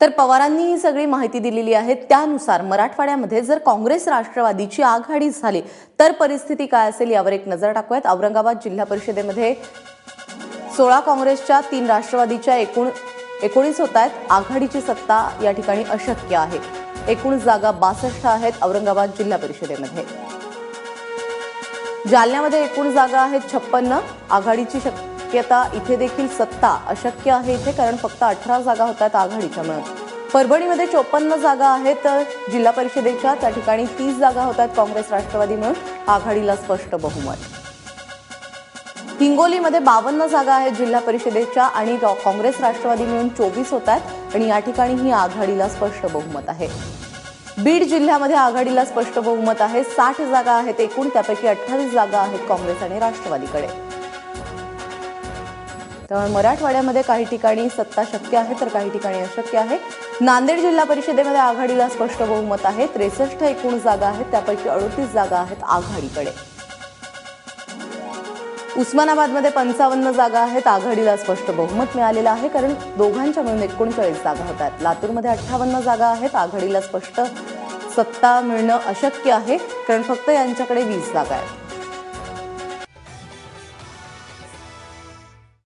तर पवारांनी ही सगळी माहिती दिलेली आहे. त्यानुसार मराठवाड्यामध्ये जर काँग्रेस राष्ट्रवादीची आघाडी झाली तर परिस्थिती काय असेल यावर एक नजर टाकूयात. औरंगाबाद जिल्हा परिषदेमध्ये सोळा काँग्रेसच्या तीन राष्ट्रवादीच्या एकूण एकोणीस होत आहेत आघाडीची सत्ता या ठिकाणी अशक्य आहे. एकूण जागा बासष्ट आहेत औरंगाबाद जिल्हा परिषदेमध्ये. जालन्यामध्ये एकूण जागा आहेत छप्पन्न. आघाडीची शक्यता इथे देखील सत्ता अशक्य आहे इथे कारण फक्त अठरा जागा होतात आघाडीच्या मिळून परभणीमध्ये चोपन्न जागा आहेत तर जिल्हा परिषदेच्या त्या ठिकाणी तीस जागा होतात काँग्रेस राष्ट्रवादी मिळून आघाडीला स्पष्ट बहुमत. हिंगोलीमध्ये बावन्न जागा आहेत जिल्हा परिषदेच्या आणि काँग्रेस राष्ट्रवादी मिळून चोवीस होत आहेत आणि या ठिकाणी ही आघाडीला स्पष्ट बहुमत आहे. बीड जिल्ह्यामध्ये आघाडीला स्पष्ट बहुमत आहे. साठ जागा आहेत एकूण त्यापैकी अठ्ठावीस जागा आहेत काँग्रेस आणि राष्ट्रवादीकडे. त्यामुळे मराठवाड्यामध्ये काही ठिकाणी सत्ता शक्य आहे तर काही ठिकाणी अशक्य आहे. नांदेड जिल्हा परिषदेमध्ये आघाडीला स्पष्ट बहुमत आहे. त्रेसष्ट एकूण जागा आहेत त्यापैकी अडतीस जागा आहेत आघाडीकडे. उस्मानाबादमध्ये पंचावन्न जागा आहेत आघाडीला स्पष्ट बहुमत मिळालेलं आहे कारण दोघांच्या मिळून एकोणचाळीस जागा होतात. लातूरमध्ये अठ्ठावन्न जागा आहेत आघाडीला स्पष्ट सत्ता मिळणं अशक्य आहे कारण फक्त यांच्याकडे वीस जागा आहेत.